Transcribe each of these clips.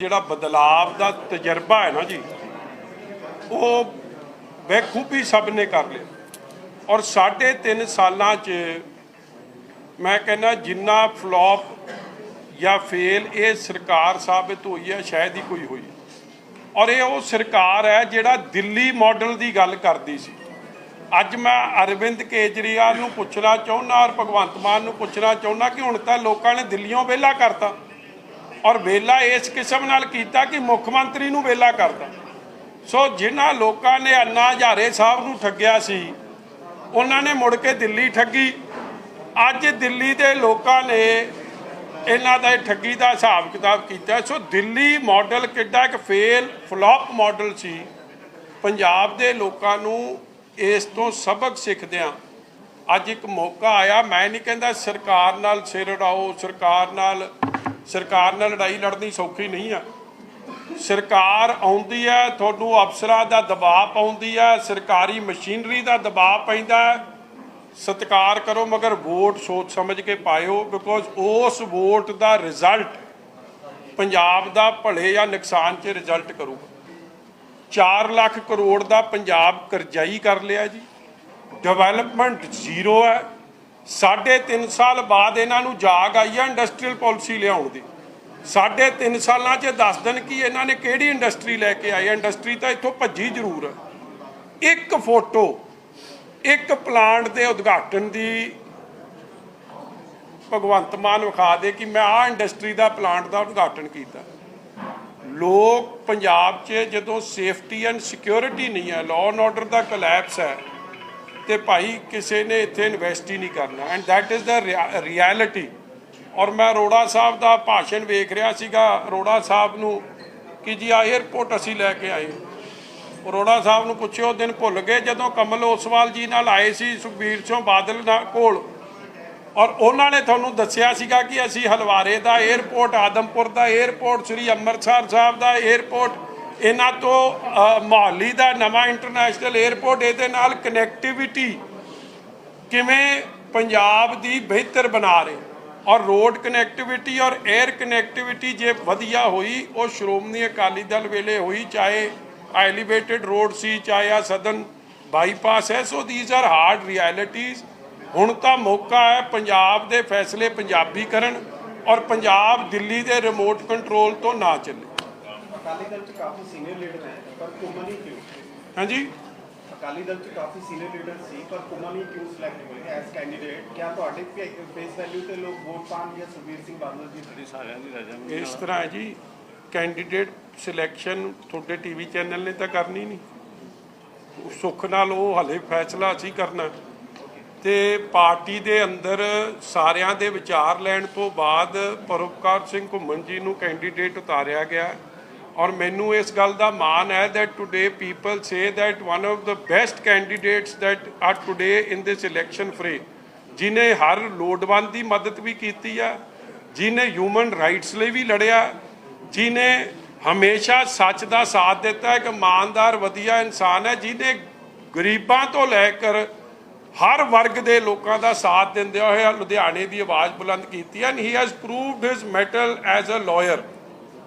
ਜਿਹੜਾ ਬਦਲਾਵ ਦਾ ਤਜਰਬਾ ਹੈ ਨਾ ਜੀ, ਉਹ ਬੇਖੂਬੀ ਸਭ ਨੇ ਕਰ ਲਿਆ। ਔਰ ਸਾਢੇ ਤਿੰਨ ਸਾਲਾਂ 'ਚ ਮੈਂ ਕਹਿੰਦਾ ਜਿੰਨਾ ਫਲॉप ਜਾਂ ਫੇਲ ਇਹ ਸਰਕਾਰ ਸਾਬਿਤ ਹੋਈ ਹੈ, ਸ਼ਾਇਦ ਹੀ ਕੋਈ ਹੋਈ। ਔਰ ਇਹ ਉਹ ਸਰਕਾਰ ਹੈ ਜਿਹੜਾ ਦਿੱਲੀ ਮਾਡਲ ਦੀ ਗੱਲ ਕਰਦੀ ਸੀ। ਅੱਜ ਮੈਂ ਅਰਵਿੰਦ ਕੇਜਰੀਵਾਲ ਨੂੰ ਪੁੱਛਣਾ ਚਾਹੁੰਦਾ ਔਰ ਭਗਵੰਤ ਮਾਨ ਨੂੰ ਪੁੱਛਣਾ ਚਾਹੁੰਦਾ ਕਿ ਹੁਣ ਤਾਂ ਲੋਕਾਂ ਨੇ ਦਿੱਲੀੋਂ ਵਿਹਲਾ ਕਰਤਾ। ਔਰ ਵੇਲਾ ਇਸ ਕਿਸਮ ਨਾਲ ਕੀਤਾ ਕਿ ਮੁੱਖ ਮੰਤਰੀ ਨੂੰ ਵੇਲਾ ਕਰਦਾ। ਸੋ ਜਿਨ੍ਹਾਂ ਲੋਕਾਂ ਨੇ ਅੰਨਾ ਹਜ਼ਾਰੇ ਸਾਹਿਬ ਨੂੰ ਠੱਗਿਆ ਸੀ, ਉਹਨਾਂ ਨੇ ਮੁੜ ਕੇ ਦਿੱਲੀ ਠੱਗੀ। ਅੱਜ ਦਿੱਲੀ ਦੇ ਲੋਕਾਂ ਨੇ ਇਹਨਾਂ ਦਾ ਠੱਗੀ ਦਾ ਹਿਸਾਬ ਕਿਤਾਬ ਕੀਤਾ। ਸੋ ਦਿੱਲੀ ਮਾਡਲ ਕਿੱਡਾ ਇੱਕ ਫੇਲ ਫਲॉप ਮਾਡਲ ਸੀ। ਪੰਜਾਬ ਦੇ ਲੋਕਾਂ ਨੂੰ ਇਸ ਤੋਂ ਸਬਕ ਸਿੱਖਦਿਆਂ ਅੱਜ ਇੱਕ ਮੌਕਾ ਆਇਆ। ਮੈਂ ਨਹੀਂ ਕਹਿੰਦਾ ਸਰਕਾਰ ਨਾਲ ਸਿਰ ਉਡਾਓ, ਸਰਕਾਰ ਨਾਲ ਸਰਕਾਰ ਨਾਲ ਲੜਾਈ ਲੜਨੀ ਸੌਖੀ ਨਹੀਂ ਆ। ਸਰਕਾਰ ਆਉਂਦੀ ਹੈ, ਤੁਹਾਨੂੰ ਅਫਸਰਾਂ ਦਾ ਦਬਾਅ ਪਾਉਂਦੀ ਹੈ, ਸਰਕਾਰੀ ਮਸ਼ੀਨਰੀ ਦਾ ਦਬਾਅ ਪੈਂਦਾ ਹੈ। ਸਤਿਕਾਰ ਕਰੋ, ਮਗਰ ਵੋਟ ਸੋਚ ਸਮਝ ਕੇ ਪਾਇਓ ਬਿਕੋਜ਼ ਉਸ ਵੋਟ ਦਾ ਰਿਜ਼ਲਟ ਪੰਜਾਬ ਦਾ ਭਲੇ ਜਾਂ ਨੁਕਸਾਨ 'ਚ ਰਿਜ਼ਲਟ ਕਰੂਗਾ। 4 ਲੱਖ ਕਰੋੜ ਦਾ ਪੰਜਾਬ ਕਰਜ਼ਾਈ ਕਰ ਲਿਆ ਜੀ। ਡਿਵੈਲਪਮੈਂਟ ਜ਼ੀਰੋ ਹੈ। ਸਾਢੇ ਤਿੰਨ ਸਾਲ ਬਾਅਦ ਇਹਨਾਂ ਨੂੰ ਜਾਗ ਆਈ ਹੈ ਇੰਡਸਟਰੀਅਲ ਪਾਲਿਸੀ ਲਿਆਉਣ ਦੀ। ਸਾਢੇ ਤਿੰਨ ਸਾਲਾਂ 'ਚ ਦੱਸ ਦੇਣ ਕਿ ਇਹਨਾਂ ਨੇ ਕਿਹੜੀ ਇੰਡਸਟਰੀ ਲੈ ਕੇ ਆਈ ਹੈ ਇੰਡਸਟਰੀ ਤਾਂ ਇੱਥੋਂ ਭੱਜੀ ਜ਼ਰੂਰ। ਹੈ ਇੱਕ ਫੋਟੋ, ਇੱਕ ਪਲਾਂਟ ਦੇ ਉਦਘਾਟਨ ਦੀ ਭਗਵੰਤ ਮਾਨ ਵਿਖਾ ਦੇ ਕਿ ਮੈਂ ਆਹ ਇੰਡਸਟਰੀ ਦਾ ਪਲਾਂਟ ਦਾ ਉਦਘਾਟਨ ਕੀਤਾ। ਲੋਕ ਪੰਜਾਬ 'ਚ ਜਦੋਂ ਸੇਫਟੀ ਐਂਡ ਸਿਕਿਉਰਿਟੀ ਨਹੀਂ ਹੈ ਲਾਅ ਐਂਡ ਆਰਡਰ ਦਾ ਕੋਲੈਪਸ ਹੈ ਤੇ ਭਾਈ ਕਿਸੇ ਨੇ ਇੱਥੇ ਇਨਵੈਸਟ ਹੀ ਨਹੀਂ ਕਰਨਾ। And that is the reality ਔਰ ਮੈਂ ਅਰੋੜਾ ਸਾਹਿਬ ਦਾ ਭਾਸ਼ਣ ਵੇਖ ਰਿਹਾ ਸੀਗਾ। ਅਰੋੜਾ ਸਾਹਿਬ ਨੂੰ ਕਿ ਜੀ ਆ 에ਅਰਪੋਰਟ ਅਸੀਂ ਲੈ ਕੇ ਆਏ। ਅਰੋੜਾ ਸਾਹਿਬ ਨੂੰ ਪੁੱਛਿਓ ਦਿਨ ਭੁੱਲ ਗਏ ਜਦੋਂ ਕਮਲ ਓਸਵਾਲ ਜੀ ਨਾਲ ਆਏ ਸੀ ਸੁਖਬੀਰ ਸਿੰਘ ਬਾਦਲ ਨਾਲ ਕੋਲ। ਔਰ ਉਹਨਾਂ ਨੇ ਤੁਹਾਨੂੰ ਦੱਸਿਆ ਸੀਗਾ ਕਿ ਅਸੀਂ ਹਲਵਾਰੇ ਦਾ 에ਅਰਪੋਰਟ ਆਦਮਪੁਰ ਦਾ 에ਅਰਪੋਰਟ ਸ੍ਰੀ ਅੰਮ੍ਰਿਤਸਰ ਸਾਹਿਬ ਦਾ 에ਅਰਪੋਰਟ ਇਹਨਾਂ ਤੋਂ ਮੋਹਾਲੀ ਦਾ ਨਵਾਂ ਇੰਟਰਨੈਸ਼ਨਲ 에ਅਰਪੋਰਟ ਇਹਦੇ ਨਾਲ ਕਨੈਕਟੀਵਿਟੀ ਕਿਵੇਂ ਪੰਜਾਬ ਦੀ ਬਿਹਤਰ ਬਣਾ ਰਹੇ ਔਰ ਰੋਡ ਕਨੈਕਟੀਵਿਟੀ ਔਰ 에ਅਰ ਕਨੈਕਟੀਵਿਟੀ ਜੇ ਵਧੀਆ ਹੋਈ, ਉਹ ਸ਼੍ਰੋਮਣੀ ਅਕਾਲੀ ਦਲ ਵੇਲੇ ਹੋਈ, ਚਾਹੇ ਐਲੀਵੇਟਿਡ ਰੋਡ ਸੀ, ਚਾਹੇ ਆ ਸਦਨ ਬਾਈਪਾਸ ਹੈ so these are hard realities ਹੁਣ ਤਾਂ ਮੌਕਾ ਹੈ ਪੰਜਾਬ ਦੇ ਫੈਸਲੇ ਪੰਜਾਬੀ ਕਰਨ ਔਰ ਪੰਜਾਬ ਦਿੱਲੀ ਦੇ ਰਿਮੋਟ ਕੰਟਰੋਲ ਤੋਂ ਨਾ ਚੱਲੇ। ਅਕਾਲੀ ਦਲ ਚ ਕਾਫੀ ਸੀਨੀਅਰ ਲੀਡਰ ਹੈ ਪਰ ਘੁੰਮਣ ਹੀ ਕਿਉਂ? ਹਾਂਜੀ? ਅਕਾਲੀ ਦਲ ਚ ਕਾਫੀ ਸੀਨੀਅਰ ਲੀਡਰ ਸੀ ਪਰ ਘੁੰਮਣ ਹੀ ਕਿਉਂ ਸਿਲੈਕਟ ਹੋਏ ਐਸ ਕੈਂਡੀਡੇਟ ਕਿਆ ਤੁਹਾਡੇ ਫੇਸ ਵੈਲਿਊ ਤੇ ਲੋਕ ਵੋਟ ਪਾਣ ਜਾਂ ਸੁਖਬੀਰ ਸਿੰਘ ਬਾਦਲ ਜੀ? ਦੀ ਸਾਰਿਆਂ ਦੀ ਰਜਾ ਇਸ ਤਰ੍ਹਾਂ ਹੈ ਜੀ ਕੈਂਡੀਡੇਟ ਸਿਲੈਕਸ਼ਨ ਤੁਹਾਡੇ ਟੀਵੀ ਚੈਨਲ ਨੇ ਤਾਂ ਕਰਨੀ ਨਹੀਂ। ਸੁੱਖ ਨਾਲ ਉਹ ਹਲੇ ਫੈਸਲਾ ਅਸੀਂ ਕਰਨਾ। ਤੇ ਪਾਰਟੀ ਦੇ ਅੰਦਰ ਸਾਰਿਆਂ ਦੇ ਵਿਚਾਰ ਲੈਣ ਤੋਂ ਬਾਅਦ ਪਰਉਪਕਾਰ ਸਿੰਘ ਘੁੰਮਣ ਜੀ ਨੂੰ ਕੈਂਡੀਡੇਟ ਉਤਾਰਿਆ ਗਿਆ। ਔਰ ਮੈਨੂੰ ਇਸ ਗੱਲ ਦਾ ਮਾਣ ਹੈ that today people say that one of the best candidates that are today in this election fray ਜਿਨੇ ਹਰ ਲੋੜਵੰਦ ਦੀ ਮਦਦ ਵੀ ਕੀਤੀ ਆ ਜਿਨੇ ਹਿਊਮਨ ਰਾਈਟਸ ਲਈ ਵੀ ਲੜਿਆ ਜਿਨੇ ਹਮੇਸ਼ਾ ਸੱਚ ਦਾ ਸਾਥ ਦਿੱਤਾ ਇੱਕ ਇਮਾਨਦਾਰ ਵਧੀਆ ਇਨਸਾਨ ਹੈ ਜਿਨੇ ਗਰੀਬਾਂ ਤੋਂ ਲੈ ਕਰ ਹਰ ਵਰਗ ਦੇ ਲੋਕਾਂ ਦਾ ਸਾਥ ਦਿੰਦੇ ਹੋਏ ਲੁਧਿਆਣੇ ਦੀ ਆਵਾਜ਼ ਬੁਲੰਦ ਕੀਤੀ and he has proved his mettle as a liar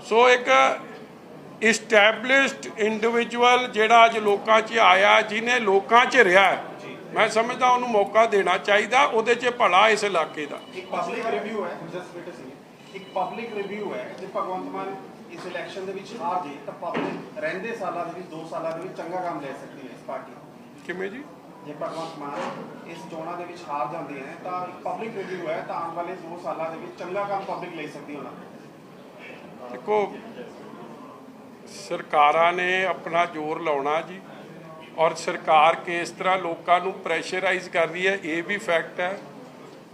so ਇੱਕ ਇਸਟੈਬਲਿਸ਼ਡ ਇੰਡੀਵਿਜੂਅਲ ਜਿਹੜਾ ਅੱਜ ਲੋਕਾਂ 'ਚ ਆਇਆ ਜਿਹਨੇ ਲੋਕਾਂ 'ਚ ਰਿਹਾ ਮੈਂ ਸਮਝਦਾ ਉਹਨੂੰ ਮੌਕਾ ਦੇਣਾ ਚਾਹੀਦਾ ਉਹਦੇ 'ਚ ਭਲਾ ਇਸ ਇਲਾਕੇ ਦਾ। ਇੱਕ ਪਬਲਿਕ ਰਿਵਿਊ ਹੈ ਜਸਟ ਵੇਟ ਸੀ ਇੱਕ ਪਬਲਿਕ ਰਿਵਿਊ ਹੈ ਜੇ ਭਗਵੰਤ ਮਾਨ ਇਸ ਇਲੈਕਸ਼ਨ ਦੇ ਵਿੱਚ ਹਾਰ ਜੇ ਤਾਂ ਪਬਲਿਕ ਰਹਿੰਦੇ ਸਾਲਾਂ ਦੇ ਵਿੱਚ 2 ਸਾਲਾਂ ਦੇ ਵਿੱਚ ਚੰਗਾ ਕੰਮ ਲੈ ਸਕਦੀ ਹੈ ਇਸ ਪਾਰਟੀ। ਕਿਵੇਂ ਜੀ? ਜੇ ਭਗਵੰਤ ਮਾਨ ਇਸ ਚੋਣਾਂ ਦੇ ਵਿੱਚ ਹਾਰ ਜਾਂਦੇ ਹੈ ਤਾਂ ਇੱਕ ਪਬਲਿਕ ਰਿਵਿਊ ਹੈ ਤਾਂ ਆਉਣ ਵਾਲੇ 2 ਸਾਲਾਂ ਦੇ ਵਿੱਚ ਚੰਗਾ ਕੰਮ ਪਬਲਿਕ ਲੈ ਸਕਦੀ ਉਹਨਾਂ ਦੇਖੋ ਸਰਕਾਰਾਂ ਨੇ ਆਪਣਾ ਜ਼ੋਰ ਲਾਉਣਾ ਜੀ। ਔਰ ਸਰਕਾਰ ਕਿਸ ਤਰ੍ਹਾਂ ਲੋਕਾਂ ਨੂੰ ਪ੍ਰੈਸ਼ਰਾਈਜ਼ ਕਰ ਰਹੀ ਹੈ, ਇਹ ਵੀ ਫੈਕਟ ਹੈ।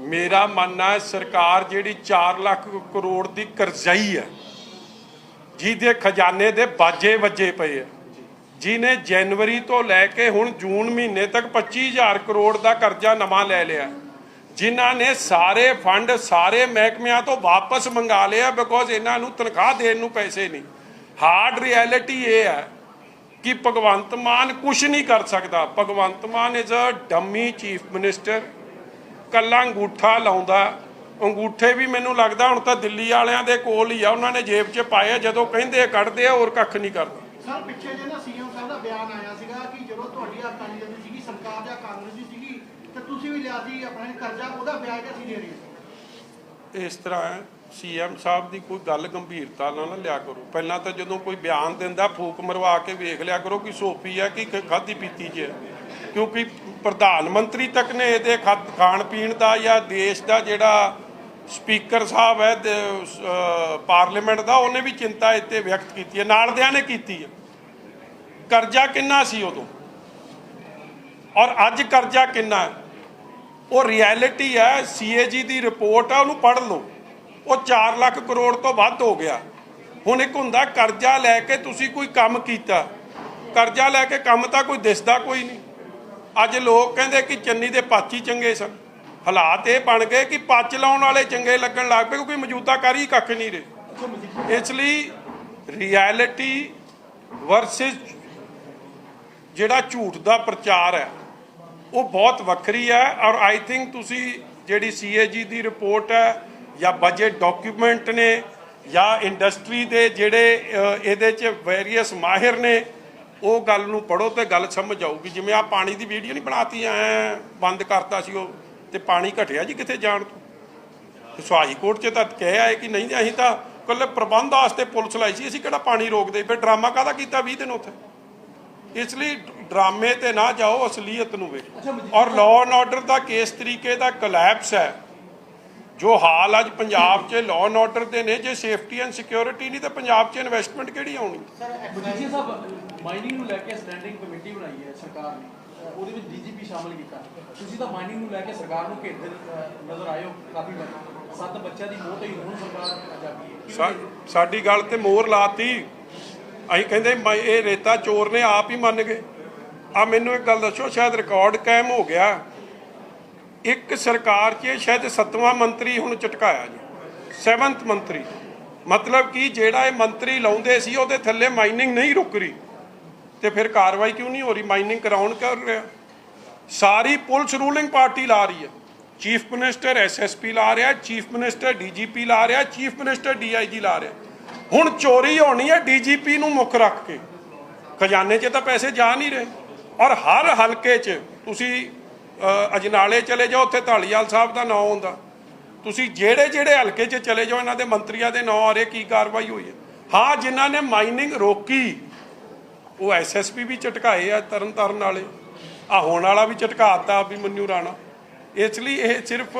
ਮੇਰਾ ਮੰਨਣਾ ਹੈ ਸਰਕਾਰ ਜਿਹੜੀ 4 ਲੱਖ ਕਰੋੜ ਦੀ ਕਰਜ਼ਾਈ ਹੈ, ਜਿਹਦੇ ਖਜ਼ਾਨੇ ਦੇ ਬਾਜੇ ਵੱਜੇ ਪਏ ਆ ਜਿਹਨੇ ਜਨਵਰੀ ਤੋਂ ਲੈ ਕੇ ਹੁਣ ਜੂਨ ਮਹੀਨੇ ਤੱਕ 25000 ਕਰੋੜ ਦਾ ਕਰਜ਼ਾ ਨਵਾਂ ਲੈ ਲਿਆ ਜਿਨ੍ਹਾਂ ਨੇ ਸਾਰੇ ਫੰਡ ਸਾਰੇ ਮਹਿਕਮਿਆਂ ਤੋਂ ਵਾਪਸ ਮੰਗਾ ਲਿਆ ਬਿਕੋਜ਼ ਇਹਨਾਂ ਨੂੰ ਤਨਖਾਹ ਦੇਣ ਨੂੰ ਪੈਸੇ ਨਹੀਂ। ਹਾਰਡ ਰਿਐਲਿਟੀ ਇਹ ਹੈ ਕਿ ਭਗਵੰਤ ਮਾਨ ਕੁਝ ਨਹੀਂ ਕਰ ਸਕਦਾ। Bhagwant Mann is a dummy chief minister ਕੱਲਾ ਅੰਗੂਠਾ ਲਾਉਂਦਾ। ਅੰਗੂਠੇ ਵੀ ਮੈਨੂੰ ਲੱਗਦਾ ਹੁਣ ਤਾਂ ਦਿੱਲੀ ਵਾਲਿਆਂ ਦੇ ਕੋਲ ਹੀ ਆ। ਉਹਨਾਂ ਨੇ ਜੇਬ 'ਚ ਪਾਏ ਜਦੋਂ ਕਹਿੰਦੇ ਕੱਢਦੇ ਆ, ਹੋਰ ਕੱਖ ਨਹੀਂ ਕਰਦੇ। ਸਰ, ਪਿੱਛੇ ਜੇ ਨਾ ਸੀਐਮ ਸਾਹਿਬ ਦਾ ਬਿਆਨ ਆਇਆ ਸੀਗਾ ਕਿ ਜਦੋਂ ਤੁਹਾਡੀ ਅਕਾਲੀ ਦਲ ਦੀ ਸੀਗੀ, ਸਰਕਾਰ ਜਾਂ ਕਾਂਗਰਸ ਦੀ ਸੀਗੀ, ਤੇ ਤੁਸੀਂ ਵੀ ਲਿਆ ਸੀ ਆਪਣਾ ਕਰਜ਼ਾ, ਉਹਦਾ ਵਿਆਜ ਅਸੀਂ ਦੇ ਰਹੇ ਸੀ। ਇਸ ਤਰ੍ਹਾਂ ਹੈ ਸੀਐਮ ਸਾਹਿਬ ਦੀ ਕੋਈ ਗੱਲ ਗੰਭੀਰਤਾ ਨਾਲ ਨਾ ਲਿਆ ਕਰੋ। ਪਹਿਲਾਂ ਤਾਂ ਜਦੋਂ ਕੋਈ ਬਿਆਨ ਦਿੰਦਾ, ਫੂਕ ਮਰਵਾ ਕੇ ਵੇਖ ਲਿਆ ਕਰੋ ਕਿ ਸੋਫੀ ਹੈ ਕਿ ਖਾਦੀ ਪੀਤੀ ਜੇ ਹੈ। ਕਿਉਂਕਿ ਪ੍ਰਧਾਨ ਮੰਤਰੀ ਤੱਕ ਨੇ ਇਹਦੇ ਖਾ- ਖਾਣ ਪੀਣ ਦਾ ਜਾਂ ਦੇਸ਼ ਦਾ ਜਿਹੜਾ ਸਪੀਕਰ ਸਾਹਿਬ ਹੈ ਪਾਰਲੀਮੈਂਟ ਦਾ, ਉਹਨੇ ਵੀ ਚਿੰਤਾ ਇੱਥੇ ਵਿਅਕਤ ਕੀਤੀ ਹੈ। ਨਾਲਦਿਆਂ ਨੇ ਕੀਤੀ ਹੈ। ਕਰਜ਼ਾ ਕਿੰਨਾ ਸੀ ਉਦੋਂ? ਔਰ ਅੱਜ ਕਰਜ਼ਾ ਕਿੰਨਾ ਹੈ? ਉਹ ਰਿਐਲਿਟੀ ਹੈ ਸੀਏਜੀ ਦੀ ਰਿਪੋਰਟ ਆ, ਉਹਨੂੰ ਪੜ੍ਹ ਲਓ। ਉਹ 4 ਲੱਖ ਕਰੋੜ ਤੋਂ ਵੱਧ ਹੋ ਗਿਆ। ਹੁਣ ਇੱਕ ਹੁੰਦਾ, ਕਰਜ਼ਾ ਲੈ ਕੇ ਤੁਸੀਂ ਕੋਈ ਕੰਮ ਕੀਤਾ। ਕਰਜ਼ਾ ਲੈ ਕੇ ਕੰਮ ਤਾਂ ਕੋਈ ਦਿਸਦਾ ਕੋਈ ਨਹੀਂ। ਅੱਜ ਲੋਕ ਕਹਿੰਦੇ ਕਿ ਚੰਨੀ ਦੇ ਪੱਚ ਹੀ ਚੰਗੇ ਸਨ। ਹਾਲਾਤ ਇਹ ਬਣ ਗਏ ਕਿ ਪੱਚ ਲਾਉਣ ਵਾਲੇ ਚੰਗੇ ਲੱਗਣ ਲੱਗ ਪਏ, ਕਿਉਂਕਿ ਮੌਜੂਦਾ ਕਰ ਹੀ ਕੱਖ ਨਹੀਂ ਰਹੇ। ਇਸ ਲਈ ਰਿਐਲਿਟੀ ਵਰਸਸ ਜਿਹੜਾ ਝੂਠ ਦਾ ਪ੍ਰਚਾਰ ਹੈ ਉਹ ਬਹੁਤ ਵੱਖਰੀ ਹੈ ਔਰ ਆਈ ਥਿੰਕ ਤੁਸੀਂ ਜਿਹੜੀ ਸੀਏਜੀ ਦੀ ਰਿਪੋਰਟ ਹੈ ਜਾਂ ਬਜਟ ਡਾਕੂਮੈਂਟ ਨੇ ਜਾਂ ਇੰਡਸਟਰੀ ਦੇ ਜਿਹੜੇ ਇਹਦੇ 'ਚ ਵੇਰੀਅਸ ਮਾਹਿਰ ਨੇ, ਉਹ ਗੱਲ ਨੂੰ ਪੜੋ ਤੇ ਗੱਲ ਸਮਝ ਆਊਗੀ। ਜਿਵੇਂ ਆ ਪਾਣੀ ਦੀ ਵੀਡੀਓ ਨਹੀਂ ਬਣਾਤੀ, ਐ ਬੰਦ ਕਰਤਾ ਸੀ ਉਹ ਤੇ ਪਾਣੀ ਘਟਿਆ ਜੀ ਕਿੱਥੇ ਜਾਣ ਤੋਂ? ਸੁਹਾਈ ਕੋਰਟ 'ਚ ਤਾਂ ਕਿਹਾ ਹੈ ਕਿ ਨਹੀਂ, ਅਸੀਂ ਤਾਂ ਕੱਲੇ ਪ੍ਰਬੰਧ ਵਾਸਤੇ ਪੁਲਿਸ ਲਾਈ ਸੀ, ਅਸੀਂ ਕਿਹੜਾ ਪਾਣੀ ਰੋਕਦੇ? ਫਿਰ ਡਰਾਮਾ ਕਾਹਦਾ ਕੀਤਾ 20 ਦਿਨ ਉੱਥੇ? ਇਸ ਲਈ ਡਰਾਮੇ ਤੇ ਨਾ ਜਾਓ ਅਸਲੀਅਤ ਨੂੰ ਵੇਖੋ। ਔਰ ਲਾਅ ਐਂਡ ਆਰਡਰ ਦਾ ਕੇਸ ਤਰੀਕੇ ਦਾ ਕੋਲੈਪਸ ਹੈ। ਜੋ ਹਾਲ ਅੱਜ ਪੰਜਾਬ 'ਚ ਲਾਅ ਐਂਡ ਆਰਡਰ ਦੇ ਨੇ ਜੇ ਸੇਫਟੀ ਐਂਡ ਸਿਕਿਉਰਿਟੀ ਨਹੀਂ ਤਾਂ ਪੰਜਾਬ 'ਚ ਇਨਵੈਸਟਮੈਂਟ ਕਿਹੜੀ ਆਉਣੀ? ਮਜੀਠੀਆ ਸਾਹਿਬ ਮਾਈਨਿੰਗ ਨੂੰ ਲੈ ਕੇ ਸਟੈਂਡਿੰਗ ਕਮੇਟੀ ਬਣਾਈ ਹੈ ਸਰਕਾਰ ਨੇ। ਉਹਦੇ ਵਿੱਚ ਡੀਜੀਪੀ ਸ਼ਾਮਲ ਕੀਤਾ। ਤੁਸੀਂ ਤਾਂ ਮਾਈਨਿੰਗ ਨੂੰ ਲੈ ਕੇ ਸਰਕਾਰ ਨੂੰ ਘੇਰਦੇ ਨਜ਼ਰ ਹੋ ਕਾਫੀ ਵਾਰ। ਸੱਤ ਬੱਚਿਆਂ ਦੀ ਮੌਤ ਹੋਈ ਹੁਣ ਸਰਕਾਰ ਹੈ। ਸਾ- ਸਾਡੀ ਗੱਲ ਤੇ ਮੋਹਰ ਲਾਤੀ। ਅਸੀਂ ਕਹਿੰਦੇ ਮੈਂ ਇਹ ਰੇਤਾ ਚੋਰ ਨੇ ਆਪ ਹੀ ਮੰਨ ਗਏ। ਆ ਮੈਨੂੰ ਇੱਕ ਗੱਲ ਦੱਸੋ, ਸ਼ਾਇਦ ਰਿਕਾਰਡ ਕਾਇਮ ਹੋ ਗਿਆ। ਇੱਕ ਸਰਕਾਰ 'ਚ ਸ਼ਾਇਦ ਸੱਤਵਾਂ ਮੰਤਰੀ ਹੁਣ ਚਟਕਾਇਆ ਜੀ। ਸੈਵਨਥ ਮੰਤਰੀ। ਮਤਲਬ ਕਿ ਜਿਹੜਾ ਇਹ ਮੰਤਰੀ ਲਾਉਂਦੇ ਸੀ, ਉਹਦੇ ਥੱਲੇ ਮਾਈਨਿੰਗ ਨਹੀਂ ਰੁਕ ਰਹੀ। ਤੇ ਫਿਰ ਕਾਰਵਾਈ ਕਿਉਂ ਨਹੀਂ ਹੋ ਰਹੀ? ਮਾਈਨਿੰਗ ਕਰਾਉਣ ਕਰ ਰਿਹਾ। ਸਾਰੀ ਪੁਲਿਸ ਰੂਲਿੰਗ ਪਾਰਟੀ ਲਾ ਰਹੀ ਹੈ। ਚੀਫ ਮਿਨਿਸਟਰ ਐਸਐਸਪੀ ਲਾ ਰਿਹਾ ਚੀਫ ਮਿਨਿਸਟਰ ਡੀਜੀਪੀ ਲਾ ਰਿਹਾ ਚੀਫ ਮਿਨਿਸਟਰ ਡੀਆਈਜੀ ਲਾ ਰਿਹਾ। ਹੁਣ ਚੋਰੀ ਹੋਣੀ ਹੈ, ਡੀਜੀਪੀ ਨੂੰ ਮੁੱਖ ਰੱਖ ਕੇ। ਖਜ਼ਾਨੇ 'ਚ ਤਾਂ ਪੈਸੇ ਜਾ ਨਹੀਂ ਰਹੇ। ਔਰ ਹਰ ਹਲਕੇ 'ਚ ਤੁਸੀਂ ਅਜਨਾਲੇ ਚਲੇ ਜਾਓ, ਉੱਥੇ ਢਾਲੀਵਾਲ ਸਾਹਿਬ ਦਾ ਨਾਮ ਆਉਂਦਾ ਤੁਸੀਂ ਜਿਹੜੇ ਜਿਹੜੇ ਹਲਕੇ 'ਚ ਚਲੇ ਜਾਓ, ਇਹਨਾਂ ਦੇ ਮੰਤਰੀਆਂ ਦੇ ਨਾਂ ਆ ਰਹੇ ਕੀ ਕਾਰਵਾਈ ਹੋਈ ਹੈ। ਹਾਂ, ਜਿਨ੍ਹਾਂ ਨੇ ਮਾਈਨਿੰਗ ਰੋਕੀ, ਉਹ ਐਸਐਸਪੀ ਵੀ ਝਟਕਾਏ ਆ ਤਰਨ ਤਾਰਨ ਵਾਲੇ। ਆ, ਹੋਣ ਵਾਲਾ ਵੀ ਝਟਕਾਤਾ ਵੀ ਮੰਨੂ ਰਾਣਾ। ਇਸ ਲਈ ਇਹ ਸਿਰਫ